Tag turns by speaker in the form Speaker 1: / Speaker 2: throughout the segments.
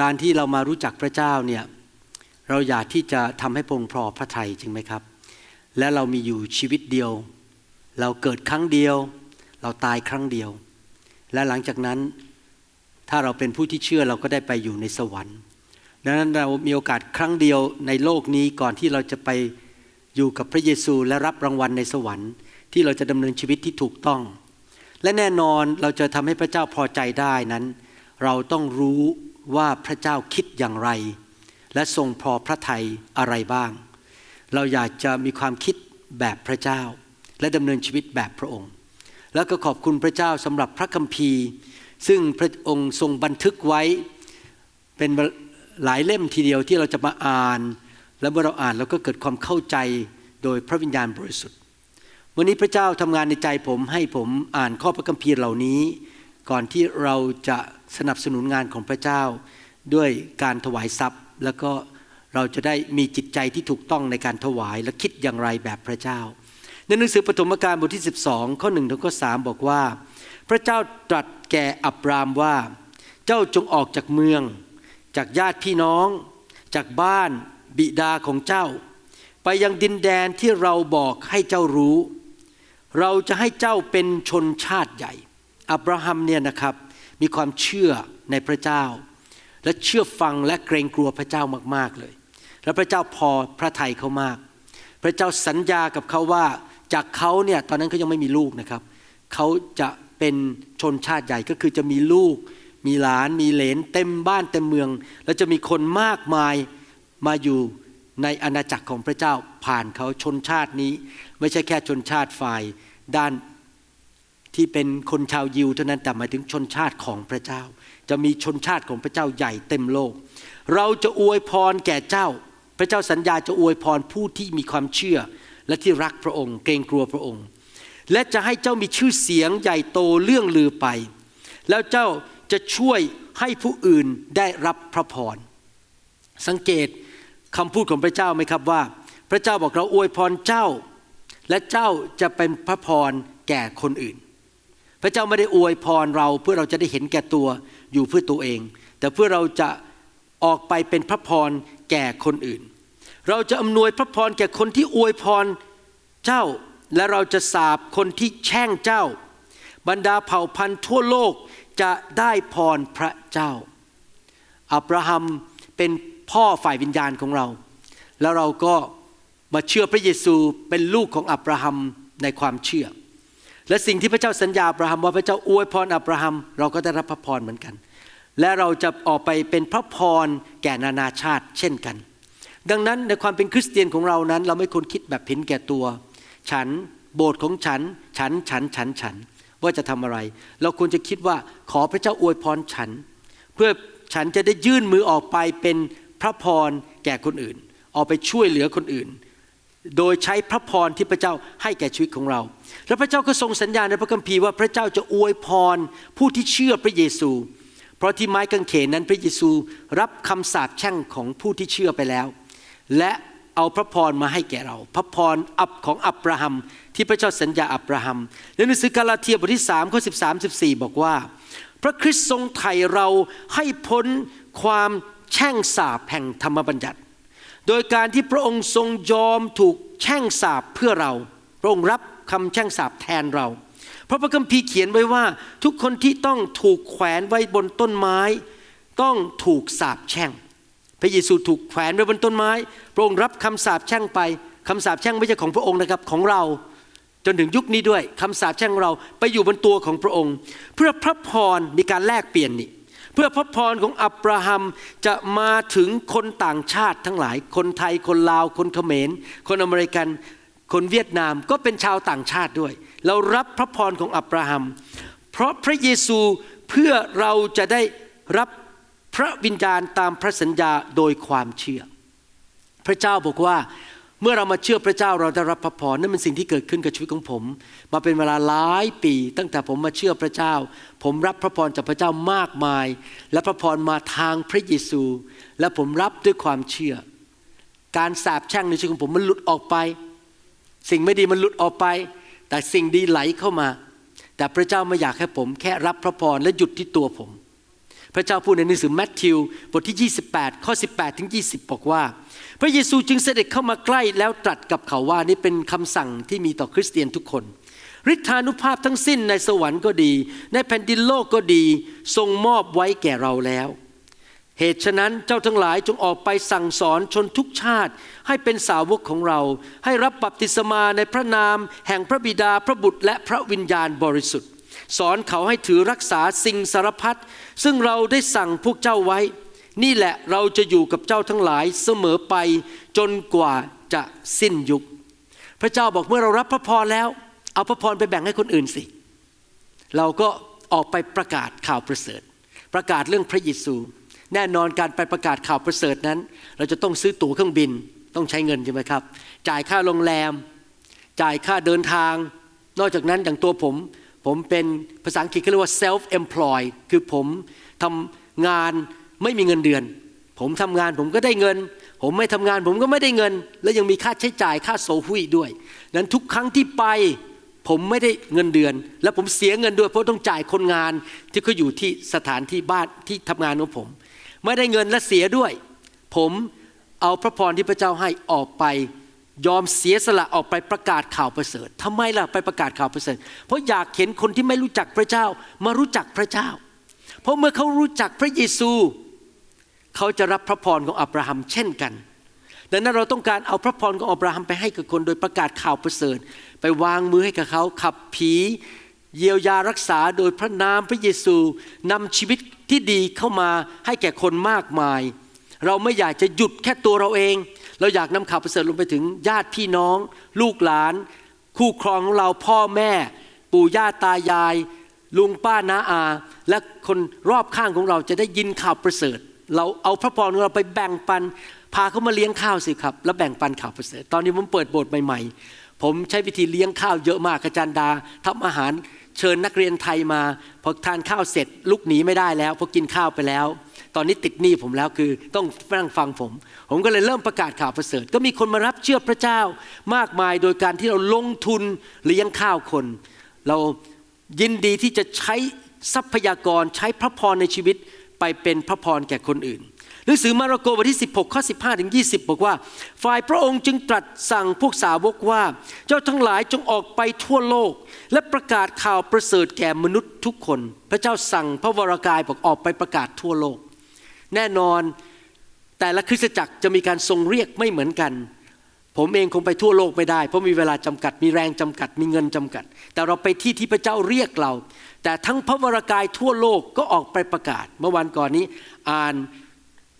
Speaker 1: การที่เรามารู้จักพระเจ้าเนี่ยเราอยากที่จะทำให้พงพอพระทัยจริงไหมครับ และเรามีอยู่ชีวิตเดียว เราเกิดครั้งเดียว เราตายครั้งเดียว และหลังจากนั้นถ้าเราเป็นผู้ที่เชื่อเราก็ได้ไปอยู่ในสวรรค์ดังนั้นเรามีโอกาสครั้งเดียวในโลกนี้ก่อนที่เราจะไปอยู่กับพระเยซูและรับรางวัลในสวรรค์ ที่เราจะดำเนินชีวิตที่ถูกต้อง และแน่นอนเราจะทำให้พระเจ้าพอใจได้นั้น เราต้องรู้ ว่าพระเจ้าคิดอย่างไร และทรงพอพระทัยอะไรบ้าง เราอยากจะมีความคิดแบบพระเจ้า และดำเนินชีวิตแบบพระองค์ แล้วก็ขอบคุณพระเจ้าสำหรับพระคัมภีร์ ซึ่งพระองค์ทรงบันทึกไว้ เป็นหลายเล่มทีเดียวที่เราจะมาอ่าน และเมื่อเราอ่านเราก็เกิดความเข้าใจโดยพระวิญญาณบริสุทธิ์ วันนี้พระเจ้าทำงานในใจผมให้ผมอ่านข้อพระคัมภีร์เหล่านี้ ก่อนที่เราจะสนับสนุนงานของพระเจ้า ด้วยการถวายทรัพย์ แล้วก็เราจะได้มีจิตใจที่ถูกต้องในการถวายและคิดอย่างไรแบบพระเจ้า ในหนังสือปฐมกาลบทที่ 12 ข้อหนึ่งถึงข้อสบอกว่า พระเจ้าตรัสแก่อับรามว่า เจ้าจงออกจากเมือง จากญาติพี่น้อง จากบ้านบิดาของเจ้า ไปยังดินแดนที่เราบอกให้เจ้ารู้ เราจะให้เจ้าเป็นชนชาติใหญ่ อับราฮัมเนี่ยนะครับมีความเชื่อในพระเจ้า และเชื่อฟังและเกรงกลัวพระเจ้ามากๆเลย และพระเจ้าพอพระทัยเขามาก พระเจ้าสัญญากับเขาว่าจากเขาเนี่ยตอนนั้นเขายังไม่มีลูกนะครับเขาจะเป็นชนชาติใหญ่ก็คือจะมีลูก มีหลานมีเหลนเต็มบ้านเต็มเมือง แล้วจะมีคนมากมายมาอยู่ในอาณาจักรของพระเจ้าผ่านเขาชนชาตินี้ ไม่ใช่แค่ชนชาติฝ่ายด้าน ที่เป็นคนชาวยิวเท่านั้นแต่หมายถึงชนชาติของพระเจ้า จะมีชนชาติของพระเจ้าใหญ่เต็มโลก เราจะอวยพรแก่เจ้า พระเจ้าสัญญาจะอวยพรผู้ที่มีความเชื่อ และที่รักพระองค์ เกรงกลัวพระองค์ และจะให้เจ้ามีชื่อเสียงใหญ่โตเรื่องลือไป แล้วเจ้าจะช่วยให้ผู้อื่นได้รับพระพรสังเกตคำพูดของพระเจ้าไหมครับว่า พระเจ้าบอกเราอวยพรเจ้า และเจ้าจะเป็นพระพรแก่คนอื่น พระเจ้าไม่ได้อวยพรเราเพื่อเราจะได้เห็นแก่ตัวอยู่เพื่อตัวเอง แต่เพื่อเราจะออกไปเป็นพระพรแก่คนอื่น เราจะอำนวยพระพรแก่คนที่อวยพรเจ้า และเราจะสาบคนที่แช่งเจ้า บรรดาเผ่าพันธุ์ทั่วโลกจะได้พรพระเจ้า อับราฮัมเป็นพ่อฝ่ายวิญญาณของเรา แล้วเราก็มาเชื่อพระเยซูเป็นลูกของอับราฮัมในความเชื่อ และสิ่งที่พระเจ้าสัญญาอับราฮัมว่าพระเจ้าอวยพรอับราฮัมเราก็ได้รับพระพรเหมือนกัน และเราจะออกไปเป็นพระพรแก่นานาชาติเช่นกัน ดังนั้นในความเป็นคริสเตียนของเรานั้น เราไม่ควรคิดแบบผินแก่ตัว ฉันโบสถ์ของฉัน ฉันฉันฉันฉันว่าจะทำอะไร เราควรจะคิดว่าขอพระเจ้าอวยพรฉัน เพื่อฉันจะได้ยื่นมือออกไปเป็นพระพรแก่คนอื่น ออกไปช่วยเหลือคนอื่น โดยใช้พระพรที่พระเจ้าให้แก่ชีวิตของเรา และพระเจ้าก็ทรงสัญญาในพระคัมภีร์ว่าพระเจ้าจะอวยพรผู้ที่เชื่อพระเยซู เพราะที่ไม้กางเขนนั้นพระเยซูรับคำสาปแช่งของผู้ที่เชื่อไปแล้ว และเอาพระพรมาให้แก่เรา พระพรอับของอับราฮัม ที่พระเจ้าสัญญาอับราฮัมในหนังสือกาลาเทียบทที่3ข้อ13 14 บอกว่า พระคริสต์ทรงไถ่เราให้พ้นความแช่งสาปแห่งธรรมบัญญัติ โดยการที่พระองค์ทรงยอมถูกแช่งสาปเพื่อเรา พระองค์รับคำแช่งสาปแทนเรา เพราะพระคัมภีร์เขียนไว้ว่า ทุกคนที่ต้องถูกแขวนไว้บนต้นไม้ ต้องถูกสาปแช่ง พระเยซูถูกแขวนไว้บนต้นไม้ พระองค์รับคำสาปแช่งไปคำสาปแช่งไม่ใช่ของพระองค์นะครับของเราจนถึงยุคนี้ด้วยคำสาปแช่งเราไปอยู่บนตัวของพระองค์ เพื่อพระพรมีการแลกเปลี่ยนนี่ เพื่อพระพรของอับราฮัมจะมาถึงคนต่างชาติทั้งหลาย คนไทยคนลาว คนเขมร คนอเมริกัน คนเวียดนามก็เป็นชาวต่างชาติด้วย เรารับพระพรของอับราฮัม เพราะพระเยซูเพื่อเราจะได้รับพระวิญญาณตามพระสัญญาโดยความเชื่อ พระเจ้าบอกว่า เมื่อเรามาเชื่อพระเจ้าเราได้รับพระพรนั่นเป็นสิ่งที่เกิดขึ้นกับชีวิตของผม มาเป็นเวลาหลายปี ตั้งแต่ผมมาเชื่อพระเจ้า ผมรับพระพรจากพระเจ้ามากมาย และพระพรมาทางพระเยซู และผมรับด้วยความเชื่อ การสาบแช่งในชีวิตของผมมันหลุดออกไป สิ่งไม่ดีมันหลุดออกไป แต่สิ่งดีไหลเข้ามา แต่พระเจ้าไม่อยากให้ผม แค่รับพระพรและหยุดที่ตัวผม พระเจ้าพูดในหนังสือแมทธิวบทที่ 28 ข้อ 18 ถึง 20 บอกว่า ระเยซูจึงเสด็จเข้ามาใกล้แล้วตรัสกับเขาว่านี่เป็นคำสั่งที่มีต่อคริสเตียนทุกคนฤทธานุภาพทั้งสิ้นในสวรรค์ก็ดี ในแผ่นดินโลกก็ดี ทรงมอบไว้แก่เราแล้ว เหตุฉะนั้นเจ้าทั้งหลายจงออกไปสั่งสอนชนทุกชาติ ให้เป็นสาวกของเรา ให้รับบัพติศมาในพระนาม แห่งพระบิดาพระบุตรและพระวิญญาณบริสุทธิ์ สอนเขาให้ถือรักษาสิ่งสารพัดซึ่งเราได้สั่งพวกเจ้าไว้ นี่แหละเราจะอยู่กับเจ้าทั้งหลายเสมอไปจนกว่าจะสิ้นยุค พระเจ้าบอกเมื่อเรารับพระพรแล้ว เอาพระพรไปแบ่งให้คนอื่นสิ เราก็ออกไปประกาศข่าวประเสริฐ ประกาศเรื่องพระเยซู แน่นอนการไปประกาศข่าวประเสริฐนั้น เราจะต้องซื้อตั๋วเครื่องบินต้องใช้เงินใช่ไหมครับ จ่ายค่าโรงแรม จ่ายค่าเดินทาง นอกจากนั้นอย่างตัวผม ผมเป็นภาษาอังกฤษเขาเรียกว่า self employed คือผมทำงาน ไม่มีเงินเดือน ผมทำงานผมก็ได้เงิน ผมไม่ทำงานผมก็ไม่ได้เงิน และยังมีค่าใช้จ่ายค่าโซหุยด้วยนั้นทุกครั้งที่ไปผมไม่ได้เงินเดือน และผมเสียเงินด้วย เพราะต้องจ่ายคนงานที่เขาอยู่ที่สถานที่บ้านที่ทำงานของผม ไม่ได้เงินและเสียด้วย ผมเอาพระพรที่พระเจ้าให้ออกไปยอมเสียสละออกไปประกาศข่าวประเสริฐทำไมล่ะไปประกาศข่าวประเสริฐ เพราะอยากเห็นคนที่ไม่รู้จักพระเจ้ามารู้จักพระเจ้า เพราะเมื่อเขารู้จักพระเยซู เขาจะรับพระพรของอับราฮัมเช่นกัน ดังนั้นเราต้องการเอาพระพรของอับราฮัมไปให้กับคนโดยประกาศข่าวประเสริฐ ไปวางมือให้กับเขาขับผี เยียวยารักษาโดยพระนามพระเยซูนำชีวิตที่ดีเข้ามาให้แก่คนมากมาย เราไม่อยากจะหยุดแค่ตัวเราเอง เราอยากนำข่าวประเสริฐลงไปถึงญาติพี่น้อง ลูกหลาน คู่ครองของเราพ่อแม่ ปู่ย่าตายาย ลุงป้าน้าอา และคนรอบข้างของเราจะได้ยินข่าวประเสริฐ เราเอาพระพรของเราไปแบ่งปัน พาเขามาเลี้ยงข้าวสิครับ แล้วแบ่งปันข่าวประเสริฐตอนนี้ผมเปิดโบสถ์ใหม่ๆ ผมใช้วิธีเลี้ยงข้าวเยอะมากอาจารย์ดาทำอาหารเชิญนักเรียนไทยมาพอทานข้าวเสร็จลุกหนีไม่ได้แล้วพราะกินข้าวไปแล้ว ตอนนี้ติดหนี้ผมแล้วคือต้องนั่งฟังผม ผมก็เลยเริ่มประกาศข่าวประเสริฐ ก็มีคนมารับเชื่อพระเจ้ามากมายโดยการที่เราลงทุนเลี้ยงข้าวคน เรายินดีที่จะใช้ทรัพยากรใช้พระพรในชีวิต ไปเป็นพระพรแก่คนอื่น หนังสือมาระโกบทที่ 16 ข้อ 15 ถึง 20 บอกว่า ฝ่ายพระองค์จึงตรัสสั่งพวกสาวกว่า เจ้าทั้งหลายจงออกไปทั่วโลก และประกาศข่าวประเสริฐแก่มนุษย์ทุกคน พระเจ้าสั่งพระวรากายบอกออกไปประกาศทั่วโลก แน่นอนแต่ละคริสตจักรจะมีการทรงเรียกไม่เหมือนกัน ผมเองคงไปทั่วโลกไม่ได้ เพราะมีเวลาจำกัด มีแรงจำกัด มีเงินจำกัด แต่เราไปที่ที่พระเจ้าเรียกเรา แต่ทั้งพระวรากายทั่วโลกก็ออกไปประกาศ เมื่อวันก่อนนี้อ่าน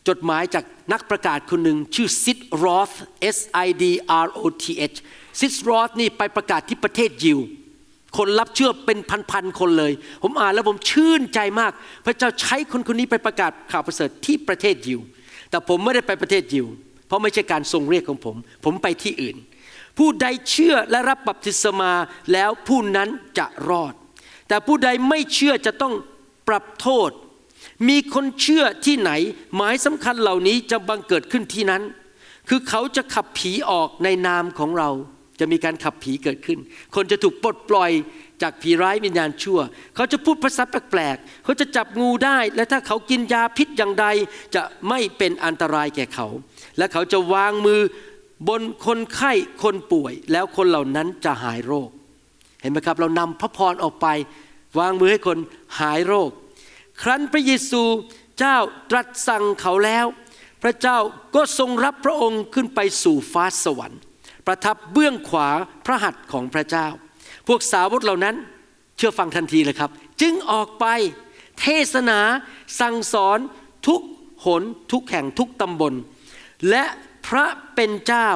Speaker 1: จดหมายจากนักประกาศคนหนึ่งชื่อซิดรอธ S I D R O T H ซิดรอธนี่ไปประกาศที่ประเทศยิว คนรับเชื่อเป็นพันๆคนเลย ผมอ่านแล้วผมชื่นใจมาก พระเจ้าใช้คนคนนี้ไปประกาศข่าวประเสริฐที่ประเทศยิว แต่ผมไม่ได้ไปประเทศยิว ราะไม่ใช่การทรงเรียกของผม ผมไปที่อื่น ผู้ใดเชื่อและรับบัพติศมาแล้วผู้นั้นจะรอด แต่ผู้ใดไม่เชื่อจะต้องปรับโทษ มีคนเชื่อที่ไหน หมายสำคัญเหล่านี้จะบังเกิดขึ้นที่นั้น คือเขาจะขับผีออกในนามของเรา จะมีการขับผีเกิดขึ้น คนจะถูกปลดปล่อยจากผีร้ายวิญญาณชั่ว เขาจะพูดภาษาแปลกๆ เขาจะจับงูได้ และถ้าเขากินยาพิษอย่างใดจะไม่เป็นอันตรายแก่เขา และเขาจะวางมือบนคนไข้คนป่วย แล้วคนเหล่านั้นจะหายโรค เห็นไหมครับ เรานำพระพรออกไป วางมือให้คนหายโรค ครั้นพระเยซูเจ้าตรัสสั่งเขาแล้ว พระเจ้าก็ทรงรับพระองค์ขึ้นไปสู่ฟ้าสวรรค์ ประทับเบื้องขวาพระหัตถ์ของพระเจ้า พวกสาวกเหล่านั้นเชื่อฟังทันทีเลยครับ จึงออกไปเทศนาสั่งสอนทุกหนทุกแห่งทุกตำบล และพระเป็นเจ้า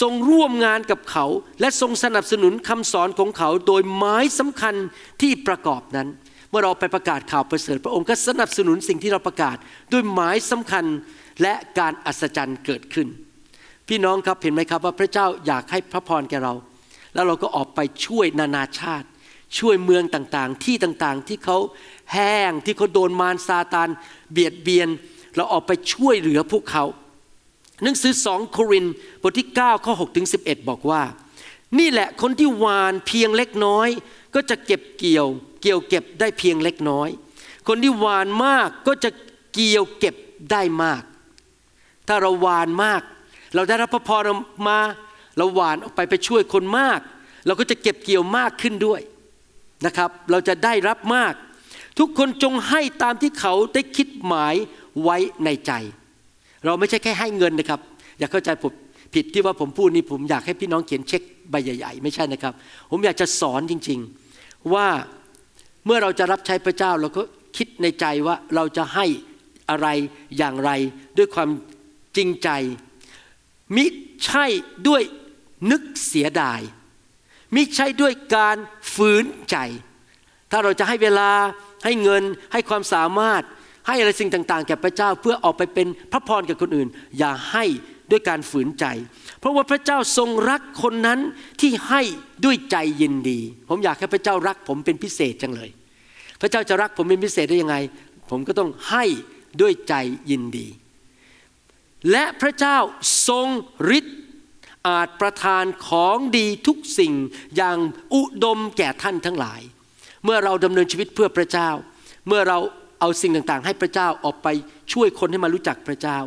Speaker 1: ทรงร่วมงานกับเขา และทรงสนับสนุนคำสอนของเขาโดยไม้สำคัญที่ประกอบนั้น เมื่อเราไปประกาศข่าวประเสริฐ พระองค์ก็สนับสนุนสิ่งที่เราประกาศด้วยหมายสำคัญและการอัศจรรย์เกิดขึ้น พี่น้องครับเห็นไหมครับว่าพระเจ้าอยากให้พระพรแก่เรา แล้วเราก็ออกไปช่วยนานาชาติ ช่วยเมืองต่างๆ ที่ต่างๆ ที่เขาแห้งที่เขาโดนมารซาตานเบียดเบียน เราออกไปช่วยเหลือพวกเขา หนังสือสองโครินบทที่ 9 ข้อ6ถึง11 บอกว่า นี่แหละคนที่หวานเพียงเล็กน้อย ก็จะเก็บเกี่ยว เกี่ยวเก็บได้เพียงเล็กน้อย คนที่หวานมากก็จะเกี่ยวเก็บได้มาก ถ้าเราหวานมาก เราได้รับพระพรมาเราหวานออกไปไปช่วยคนมาก เราก็จะเก็บเกี่ยวมากขึ้นด้วยนะครับ เราจะได้รับมาก ทุกคนจงให้ตามที่เขาได้คิดหมายไว้ในใจ เราไม่ใช่แค่ให้เงินนะครับ อย่าเข้าใจผมผิดที่ว่าผมพูดนี่ผมอยากให้พี่น้องเขียนเช็คใบใหญ่ ๆ ไม่ใช่นะครับ ผมอยากจะสอนจริง ๆ ว่าเมื่อเราจะรับใช้พระเจ้าเราก็คิดในใจว่าเราจะให้อะไรอย่างไร ด้วยความจริงใจ มิใช่ด้วยนึกเสียดาย มิใช่ด้วยการฝืนใจ ถ้าเราจะให้เวลาให้เงินให้ความสามารถ ให้อะไรสิ่งต่างๆ แก่พระเจ้าเพื่อออกไปเป็นพระพรกับคนอื่น อย่าให้ด้วยการฝืนใจ เพราะว่าพระเจ้าทรงรักคนนั้นที่ให้ด้วยใจยินดี ผมอยากให้พระเจ้ารักผมเป็นพิเศษจังเลย พระเจ้าจะรักผมเป็นพิเศษได้ยังไง ผมก็ต้องให้ด้วยใจยินดี และพระเจ้าทรงฤทธิ์อาจประทานของดีทุกสิ่งอย่างอุดมแก่ท่านทั้งหลาย เมื่อเราดำเนินชีวิตเพื่อพระเจ้า เมื่อเรา เอาสิ่งต่างๆ ให้พระเจ้าออกไปช่วยคนให้มารู้จักพระเจ้า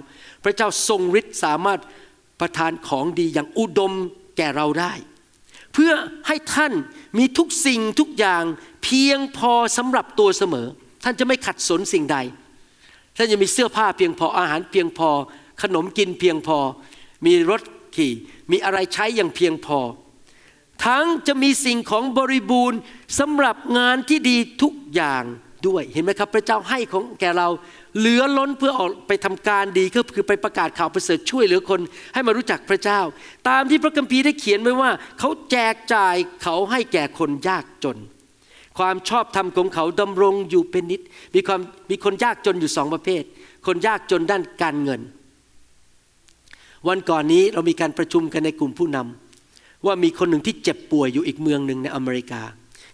Speaker 1: พระเจ้าทรงฤทธิ์สามารถประทานของดีอย่างอุดมแก่เราได้ เพื่อให้ท่านมีทุกสิ่งทุกอย่างเพียงพอสำหรับตัวเสมอ ท่านจะไม่ขัดสนสิ่งใด ท่านจะมีเสื้อผ้าเพียงพออาหารเพียงพอ ขนมกินเพียงพอ มีรถขี่มีอะไรใช้อย่างเพียงพอ ทั้งจะมีสิ่งของบริบูรณ์สำหรับงานที่ดีทุกอย่าง ด้วยเห็นไหมครับพระเจ้าให้ของแก่เราเหลือล้นเพื่อออกไปทำการดีก็คือไปประกาศข่าวประเสริฐช่วยเหลือคนให้มารู้จักพระเจ้า ตามที่พระคัมภีร์ได้เขียนไว้ว่า เขาแจกจ่ายเขาให้แก่คนยากจน ความชอบธรรมของเขาดำรงอยู่เป็นนิด มีความมีคนยากจนอยู่สองประเภท คนยากจนด้านการเงิน วันก่อนนี้เรามีการประชุมกันในกลุ่มผู้นำว่ามีคนหนึ่งที่เจ็บป่วยอยู่อีกเมืองหนึ่งในอเมริกา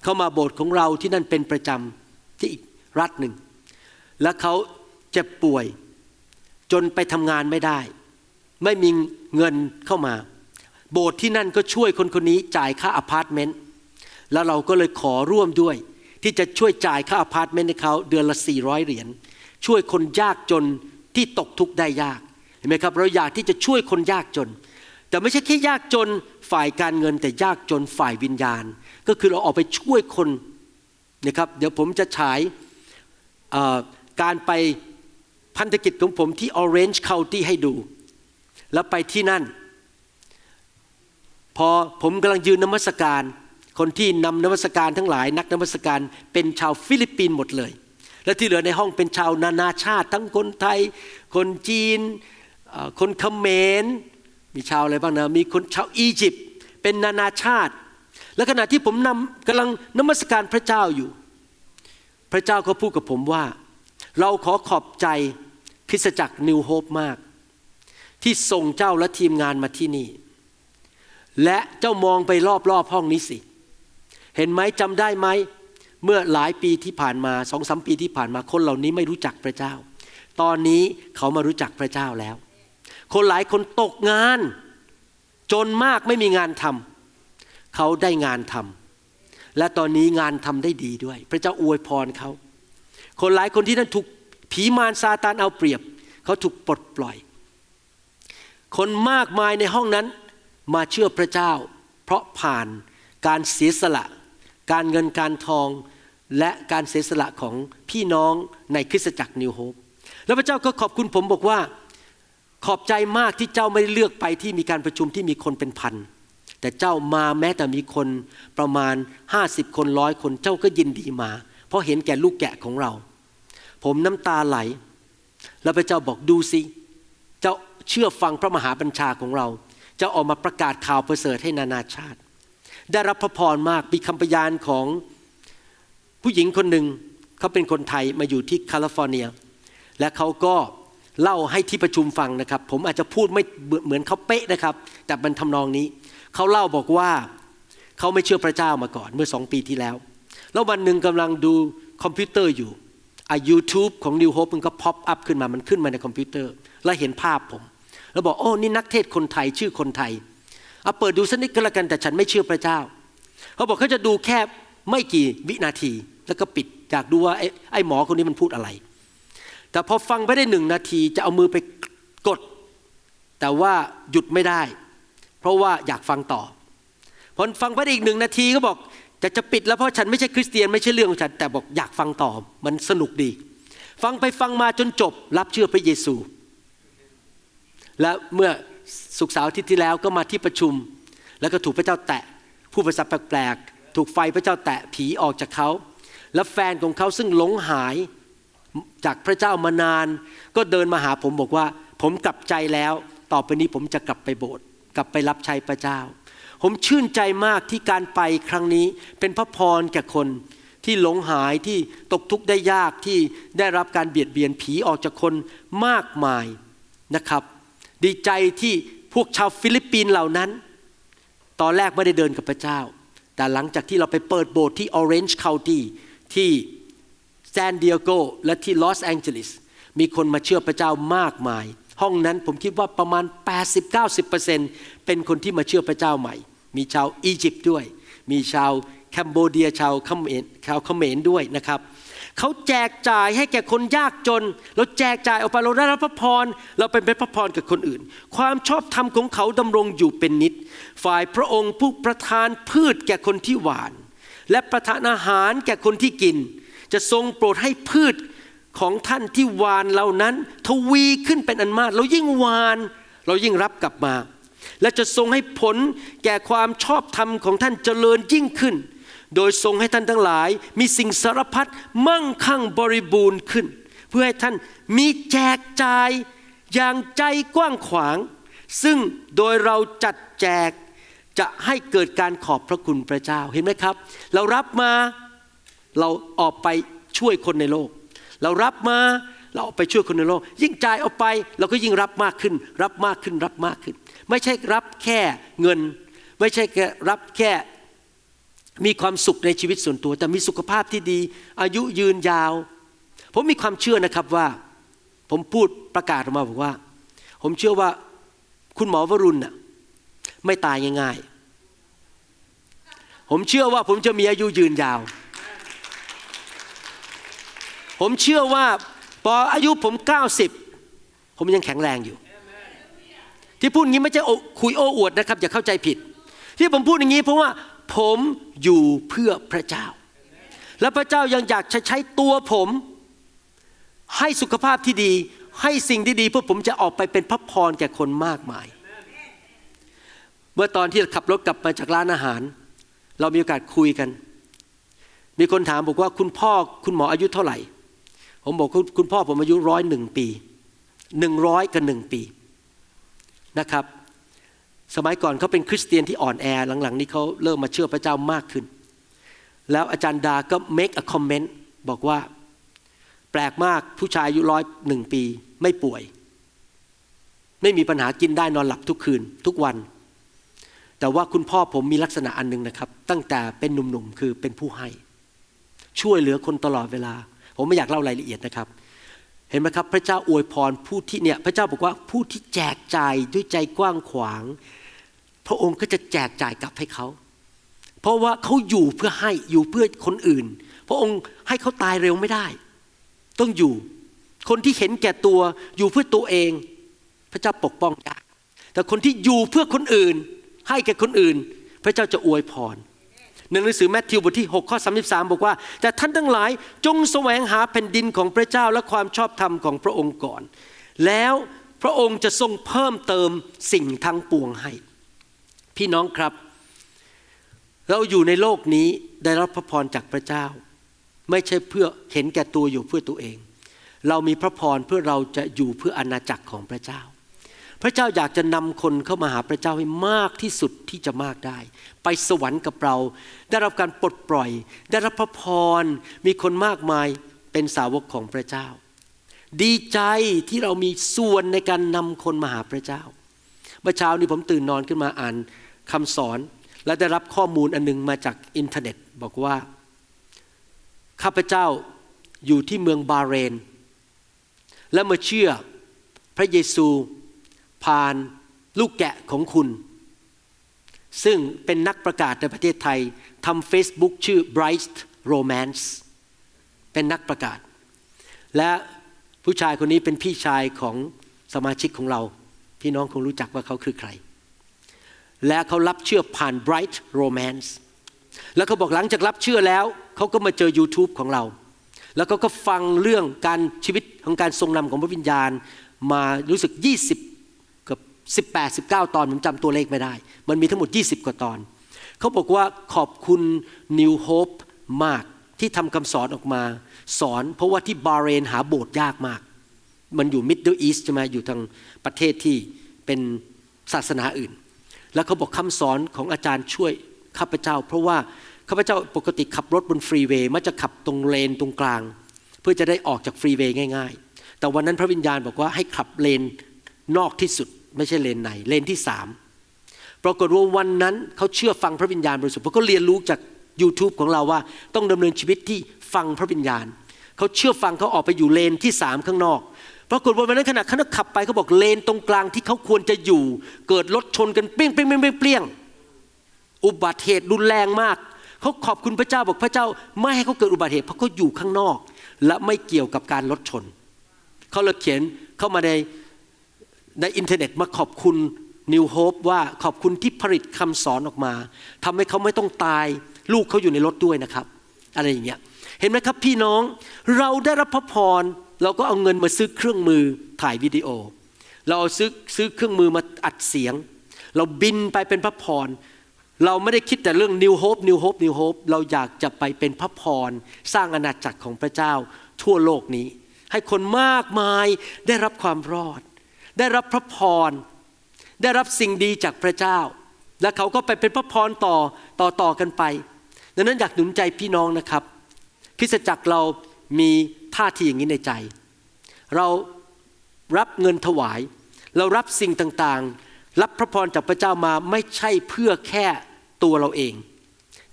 Speaker 1: เขามาโบสถ์ของเราที่นั่นเป็นประจำ ที่อีกรัฐหนึ่ง และเขาเจ็บป่วย จนไปทำงานไม่ได้ ไม่มีเงินเข้ามา โบสถ์ที่นั่นก็ช่วยคนคนนี้จ่ายค่าอพาร์ตเมนต์แล้วเราก็เลยขอร่วมด้วย ที่จะช่วยจ่ายค่าอพาร์ตเมนต์ให้เขาเดือนละ 400 เหรียญช่วยคนยากจนที่ตกทุกข์ได้ยากเห็นไหมครับ เราอยากที่จะช่วยคนยากจน แต่ไม่ใช่แค่ยากจนฝ่ายการเงินแต่ยากจนฝ่ายวิญญาณ ก็คือเราออกไปช่วยคน นะครับเดี๋ยวผมจะฉายการไปพันธกิจของผมที่ Orange County ให้ดู แล้วไปที่นั่น พอผมกำลังยืนนมัสการ คนที่นำนมัสการทั้งหลาย นักนมัสการเป็นชาวฟิลิปปินส์หมดเลย และที่เหลือในห้องเป็นชาวนานาชาติ ทั้งคนไทย คนจีน คนเขมรมีชาวอะไรบ้างนะมีคนชาวอียิปต์เป็นนานาชาติ และขณะที่ผมนำกำลังนมัสการพระเจ้าอยู่ พระเจ้าก็พูดกับผมว่า เราขอขอบใจคริสตจักรนิวโฮปมาก ที่ส่งเจ้าและทีมงานมาที่นี่ และเจ้ามองไปรอบๆห้องนี้สิ เห็นไหมจำได้ไหมเมื่อหลายปีที่ผ่านมาสองสามปีที่ผ่านมาคนเหล่านี้ไม่รู้จักพระเจ้า ตอนนี้เขามารู้จักพระเจ้าแล้ว คนหลายคนตกงาน จนมากไม่มีงานทำ เขาได้งานทำและตอนนี้งานทำได้ดีด้วย พระเจ้าอวยพรเขา คนหลายคนที่นั่นถูกผีมารซาตานเอาเปรียบ เขาถูกปลดปล่อย คนมากมายในห้องนั้นมาเชื่อพระเจ้า เพราะผ่านการเสียสละ การเงินการทองและการเสียสละของพี่น้องในคริสตจักรนิวโฮปแล้วพระเจ้าก็ขอบคุณผมบอกว่า ขอบใจมากที่เจ้าไม่ได้เลือกไปที่มีการประชุมที่มีคนเป็นพัน แต่เจ้ามาแม้แต่มีคนประมาณห้าสิบคนร้อยคนเจ้าก็ยินดีมา เพราะเห็นแก่ลูกแกะของเรา ผมน้ำตาไหล แล้วพระเจ้าบอกดูสิเจ้าเชื่อฟังพระมหาบัญชาของเราจะออกมาประกาศข่าวประเสริฐให้นานาชาติ ได้รับพระพรมากมีคำพยานของผู้หญิงคนหนึ่งเขาเป็นคนไทยมาอยู่ที่แคลิฟอร์เนีย และเขาก็เล่าให้ที่ประชุมฟังนะครับ ผมอาจจะพูดไม่เหมือนเขาเป๊ะนะครับ แต่บรรทำนองนี้ เขาเล่าบอกว่าเขาไม่เชื่อพระเจ้ามาก่อนเมื่อสองปีที่แล้ว แล้ววันหนึ่งกำลังดูคอมพิวเตอร์อยู่ไอยูทูบของ New Hope มันก็พ็อปอัพขึ้นมามันขึ้นมาในคอมพิวเตอร์ แล้วเห็นภาพผม แล้วบอกโอ้นี่นักเทศคนไทยชื่อคนไทยเอาเปิดดูสักนิดก็แล้วกันแต่ฉันไม่เชื่อพระเจ้า เขาบอกเขาจะดูแค่ไม่กี่วินาทีแล้วก็ปิดอยากดูว่าไอ้ไอหมอคนนี้มันพูดอะไร แต่พอฟังไปได้หนึ่งนาทีจะเอามือไปกด แต่ว่าหยุดไม่ได้ เพราะว่าอยากฟังต่อพอฟังไปอีกหนึ่งนาทีก็บอกจะจะปิดแล้วเพราะฉันไม่ใช่คริสเตียนไม่ใช่เรื่องของฉันแต่บอกอยากฟังต่อมันสนุกดี ฟังไปฟังมาจนจบ รับเชื่อพระเยซู และเมื่อสุกสาวอาทิตย์ที่แล้วก็มาที่ประชุม แล้วก็ถูกพระเจ้าแตะผู้ภาษาแปลกๆถูกไฟพระเจ้าแตะผีออกจากเขาและแฟนของเขาซึ่งหลงหายจากพระเจ้ามานาน ก็เดินมาหาผมบอกว่า ผมกลับใจแล้ว ต่อไปนี้ผมจะกลับไปโบสถ์ กลับไปรับใช้พระเจ้า ผมชื่นใจมากที่การไปครั้งนี้เป็นพระพรแก่คนที่หลงหายที่ตกทุกข์ได้ยากที่ได้รับการเบียดเบียนผีออกจากคนมากมายนะครับ ดีใจที่พวกชาวฟิลิปปินส์เหล่านั้น ตอนแรกไม่ได้เดินกับพระเจ้า แต่หลังจากที่เราไปเปิดโบสถ์ที่ Orange County ที่ซานดิเอโกและที่ลอสแองเจลิสมีคนมาเชื่อพระเจ้ามากมาย ห้องนั้นผมคิดว่าประมาณ 80-90%เป็นคนที่มาเชื่อพระเจ้าใหม่ มีชาวอียิปต์ด้วย มีชาวแคนโบเดียชาวเขมรชาวเขมรด้วยนะครับเขาแจกจ่ายให้แก่คนยากจน เราแจกจ่ายออกไปเราได้รับพระพร เราเป็นพระพรกับคนอื่น ความชอบธรรมของเขาดำรงอยู่เป็นนิด ฝ่ายพระองค์ผู้ประทานพืชแก่คนที่หวาน และประทานอาหารแก่คนที่กิน จะทรงโปรดให้พืช ของท่านที่หวานเหล่านั้น ทวีขึ้นเป็นอันมาก เรายิ่งหวาน เรายิ่งรับกลับมา และจะทรงให้ผลแก่ความชอบธรรมของท่านเจริญยิ่งขึ้น โดยทรงให้ท่านทั้งหลาย มีสิ่งสารพัดมั่งคั่งบริบูรณ์ขึ้น เพื่อให้ท่านมีแจกจ่ายอย่างใจกว้างขวาง ซึ่งโดยเราจัดแจกจะให้เกิดการขอบพระคุณพระเจ้าเห็นไหมครับ เรารับมาเราออกไปช่วยคนในโลก เรารับมาเราออกไปช่วยคนในโลก ยิ่งจ่ายออกไป เราก็ยิ่งรับมากขึ้น รับมากขึ้นรับมากขึ้น ไม่ใช่รับแค่เงิน ไม่ใช่แค่รับแค่มีความสุขในชีวิตส่วนตัว แต่มีสุขภาพที่ดี อายุยืนยาว ผมมีความเชื่อนะครับว่า ผมพูดประกาศออกมาบอกว่า ผมเชื่อว่าคุณหมอวรุณน่ะไม่ตายง่ายๆ ผมเชื่อว่าผมจะมีอายุยืนยาว ผมเชื่อว่าพออายุผม 90 ผมยังแข็งแรงอยู่ ที่พูดอย่างนี้ไม่ใช่คุยโอ้อวดนะครับ อย่าเข้าใจผิด ที่ผมพูดอย่างนี้เพราะว่าผมอยู่เพื่อพระเจ้า และพระเจ้ายังอยากจะใช้ตัวผม ให้สุขภาพที่ดี ให้สิ่งที่ดีเพื่อผมจะออกไปเป็นพระพรแก่คนมากมาย เมื่อตอนที่ขับรถกลับมาจากร้านอาหาร เรามีโอกาสคุยกัน มีคนถามบอกว่าคุณพ่อคุณหมออายุเท่าไหร่ ผมบอกคุณพ่อผมอายุร้อยหนึ่งปีหนึ่งร้อยกับหนึ่งปีนะครับ สมัยก่อนเขาเป็นคริสเตียนที่อ่อนแอหลังๆ นี้เขาเริ่มมาเชื่อพระเจ้ามากขึ้น แล้วอาจารย์ดาก็ make a comment บอกว่า แปลกมากผู้ชายอายุร้อยหนึ่งปี ไม่ป่วย ไม่มีปัญหากินได้นอนหลับทุกคืนทุกวัน แต่ว่าคุณพ่อผมมีลักษณะอันหนึ่งนะครับ ตั้งแต่เป็นหนุ่มๆคือเป็นผู้ให้ ช่วยเหลือคนตลอดเวลา ผมไม่อยากเล่ารายละเอียดนะครับ เห็นไหมครับ พระเจ้าอวยพรผู้ที่เนี่ยพระเจ้าบอกว่าผู้ที่แจกจ่ายด้วยใจกว้างขวาง พระองค์ก็จะแจกจ่ายกลับให้เขา เพราะว่าเขาอยู่เพื่อให้อยู่เพื่อคนอื่น พระองค์ให้เขาตายเร็วไม่ได้ ต้องอยู่ คนที่เห็นแก่ตัวอยู่เพื่อตัวเอง พระเจ้าปกป้องยากแต่คนที่อยู่เพื่อคนอื่น ให้แก่คนอื่น พระเจ้าจะอวยพร ในหนังสือแมทธิวบทที่6ข้อ33 บอกว่า แต่ท่านทั้งหลายจงแสวงหาแผ่นดินของพระเจ้าและความชอบธรรมของพระองค์ก่อน แล้วพระองค์จะทรงเพิ่มเติมสิ่งทั้งปวงให้ พี่น้องครับ เราอยู่ในโลกนี้ได้รับพระพรจากพระเจ้า ไม่ใช่เพื่อเห็นแก่ตัวอยู่เพื่อตัวเอง เรามีพระพรเพื่อเราจะอยู่เพื่ออาณาจักรของพระเจ้า พระเจ้าอยากจะนำคนเข้ามาหาพระเจ้าให้มากที่สุดที่จะมากได้ ไปสวรรค์กับเรา ได้รับการปลดปล่อย ได้รับพระพร มีคนมากมายเป็นสาวกของพระเจ้า ดีใจที่เรามีส่วนในการนำคนมาหาพระเจ้า เมื่อเช้านี้ผมตื่นนอนขึ้นมาอ่านคำสอน และได้รับข้อมูลอันนึงมาจากอินเทอร์เน็ต บอกว่าข้าพเจ้าอยู่ที่เมืองบาเรน และมาเชื่อพระเยซู ผ่านลูกแกะของคุณ ซึ่งเป็นนักประกาศในประเทศไทยทำ Facebook ชื่อ Bright Romance เป็นนักประกาศ และผู้ชายคนนี้เป็นพี่ชายของสมาชิกของเรา พี่น้องคงรู้จักว่าเขาคือใคร และเขารับเชื่อผ่าน Bright Romance แล้วเขาบอกหลังจากรับเชื่อแล้ว เขาก็มาเจอ YouTube ของเรา แล้วเขาก็ฟังเรื่องการชีวิตของการทรงนำของพระวิญญาณมารู้สึก 20กับ 18 19 ตอนผมจำตัวเลขไม่ได้ มันมีทั้งหมด 20 กว่าตอน เขาบอกว่าขอบคุณ New Hope มากที่ทำคำสอนออกมา สอนเพราะว่าที่บาเรนหาโบสถ์ยากมาก มันอยู่ Middle East ใช่ไหมอยู่ทางประเทศที่เป็นศาสนาอื่น แล้วเขาบอกคำสอนของอาจารย์ช่วยข้าพเจ้า เพราะว่าข้าพเจ้าปกติขับรถบนฟรีเวย์มักจะขับตรงเลนตรงกลาง เพื่อจะได้ออกจากฟรีเวย์ง่าย ๆ แต่วันนั้นพระวิญญาณบอกว่าให้ขับเลนนอกที่สุด ไม่ใช่เลนในเลนที่สามปรากฏว่าวันนั้นเขาเชื่อฟังพระวิญญาณบริสุทธิ์เพราะเขาเรียนรู้จาก YouTube ของเราว่าต้องดำเนินชีวิตที่ฟังพระวิญญาณเขาเชื่อฟังเขาออกไปอยู่เลนที่สามข้างนอกปรากฏว่าวันนั้นขณะเขาขับไปเขาบอกเลนตรงกลางที่เขาควรจะอยู่ เกิดรถชนกันเปรี้ยงเปรี้ยงเปรี้ยงเปรี้ยงอุบัติเหตุรุนแรงมากเขาขอบคุณพระเจ้าบอกพระเจ้า ไม่ให้เขาเกิดอุบัติเหตุเพราะเขาอยู่ข้างนอก และไม่เกี่ยวกับการรถชนเขาเลยเขียนเข้ามาใน ในอินเทอร์เน็ตมาขอบคุณนิวโฮปว่าขอบคุณที่ผลิตคำสอนออกมาทำให้เขาไม่ต้องตาย ลูกเขาอยู่ในรถด้วยนะครับ อะไรอย่างเงี้ยเห็นไหมครับพี่น้องเราได้รับพระพรเราก็เอาเงินมาซื้อเครื่องมือถ่ายวิดีโอ เราเอาซื้อซื้อเครื่องมือมาอัดเสียง เราบินไปเป็นพระพรเราไม่ได้คิดแต่เรื่อง New Hope New Hope New Hope เราอยากจะไปเป็นพระพรสร้างอาณาจักรของพระเจ้าทั่วโลกนี้ ให้คนมากมายได้รับความรอด ได้รับพระพร ได้รับสิ่งดีจากพระเจ้า และเขาก็ไปเป็นพระพรต่อต่อต่อกันไป ดังนั้นอยากหนุนใจพี่น้องนะครับคริสตจักรเรามีท่าทีอย่างนี้ในใจ เรารับเงินถวาย เรารับสิ่งต่างๆ รับพระพรจากพระเจ้ามาไม่ใช่เพื่อแค่ตัวเราเอง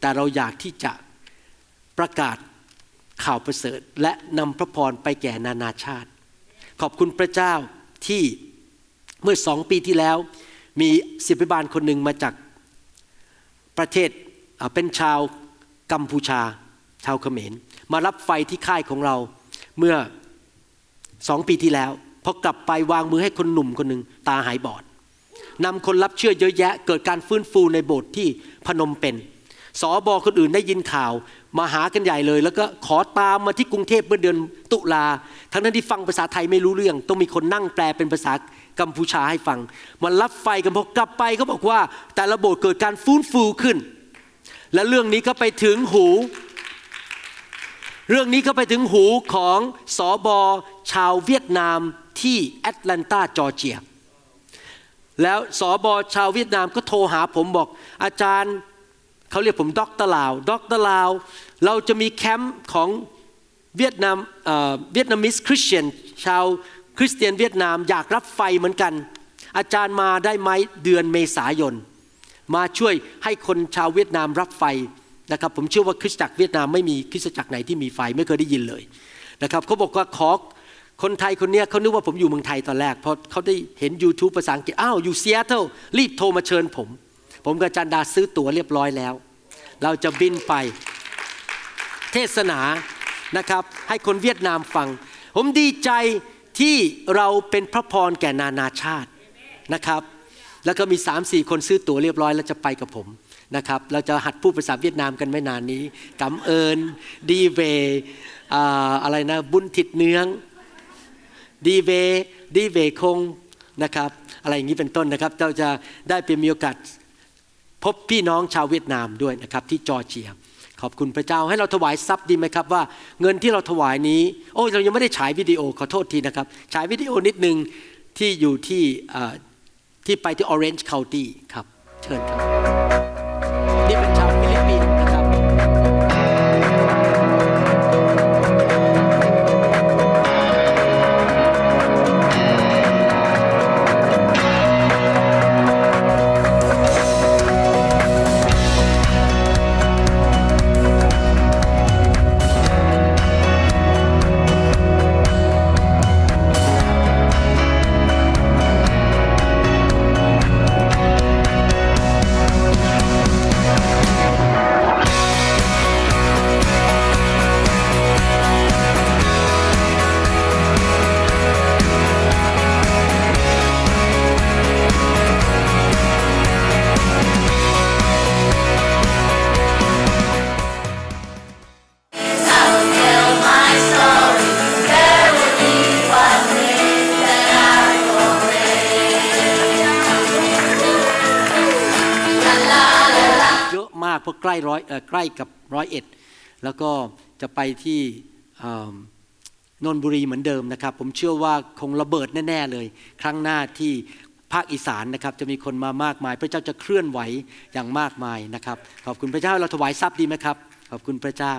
Speaker 1: แต่เราอยากที่จะประกาศข่าวประเสริฐและนำพระพรไปแก่นานาชาติ ขอบคุณพระเจ้าที่ เมื่อสองปีที่แล้วมีศิบิบาลคนหนึ่งมาจากประเทศเป็นชาวกัมพูชา ชาวเขมร มารับไฟที่ค่ายของเราเมื่อสองปีที่แล้วพอกลับไปวางมือให้คนหนุ่มคนหนึ่งตาหายบอดนำคนรับเชื่อเยอะแยะ เกิดการฟื้นฟูในโบสถ์ที่พนมเป็นสอบอคนอื่นได้ยินข่าวมาหากันใหญ่เลย แล้วก็ขอตามมาที่กรุงเทพเมื่อเดือนตุลาทั้งนั้นที่ฟังภาษาไทยไม่รู้เรื่อง ต้องมีคนนั่งแปลเป็นภาษา กัมพูชาให้ฟังมารับไฟกันพอกลับไปเขาบอกว่า แต่ละโบสถ์เกิดการฟื้นฟูขึ้น และเรื่องนี้ก็ไปถึงหู เรื่องนี้ก็ไปถึงหูของสอบอชาวเวียดนามที่แอตแลนตาจอร์เจีย แล้วสอบอชาวเวียดนามก็โทรหาผมบอก อาจารย์เขาเรียกผมด็อกเตอร์ลาวด็อกเตอร์ลาว เราจะมีแคมป์ของเวียดนามเวียดนามิสคริสเตียนชาว คริสเตียนเวียดนามอยากรับไฟเหมือนกัน อาจารย์มาได้ไหมเดือนเมษายน มาช่วยให้คนชาวเวียดนามรับไฟนะครับผมเชื่อว่าคริสตจักรเวียดนามไม่มีคริสตจักรไหนที่มีไฟไม่เคยได้ยินเลยนะครับเขาบอกว่าขอคนไทยคนนี้เขานึกว่าผมอยู่เมืองไทยตอนแรกพอเขาได้เห็น YouTube ภาษาอังกฤษอ้าวอยู่ซีแอตเทิลรีบโทรมาเชิญผม ผมกับจันดาซื้อตั๋วเรียบร้อยแล้ว เราจะบินไปเทศนานะครับให้คนเวียดนามฟัง ผมดีใจ ที่เราเป็นพระพรแก่นานาชาตินะครับ แล้วก็มี3ามสี่คนซื้อตั๋วเรียบร้อยแล้วจะไปกับผมนะครับ เราจะหัดพูดภาษาเวียดนามกันไม่นานนี้กำเอิญดีเวอะไรนะบุญทิดเนืองดีเวดีเวคงนะครับ อะไรอย่างนี้เป็นต้นนะครับ เราจะได้เป็นมีโอกาสพบพี่น้องชาวเวียดนามด้วยนะครับที่จอร์เจีย ขอบคุณพระเจ้าให้เราถวายทรัพย์ดีไหมครับว่าเงินที่เราถวายนี้ โอ้เรายังไม่ได้ฉายวิดีโอขอโทษทีนะครับฉายวิดีโอนิดนึงที่อยู่ที่ที่ไปที่ Orange County ครับ เชิญครับนี่เป็น ล้ร้อยใกล้กับร้อยเอ็ดแล้วก็จะไปที่นนบุรีเหมือนเดิมนะครับ ผมเชื่อว่าคงระเบิดแน่ ๆ เลย ครั้งหน้าที่ภาคอีสานนะครับจะมีคนมามากมาย พระเจ้าจะเคลื่อนไหวอย่างมากมายนะครับ ขอบคุณพระเจ้าเราถวายทรัพย์ดีไหมครับ ขอบคุณพระเจ้า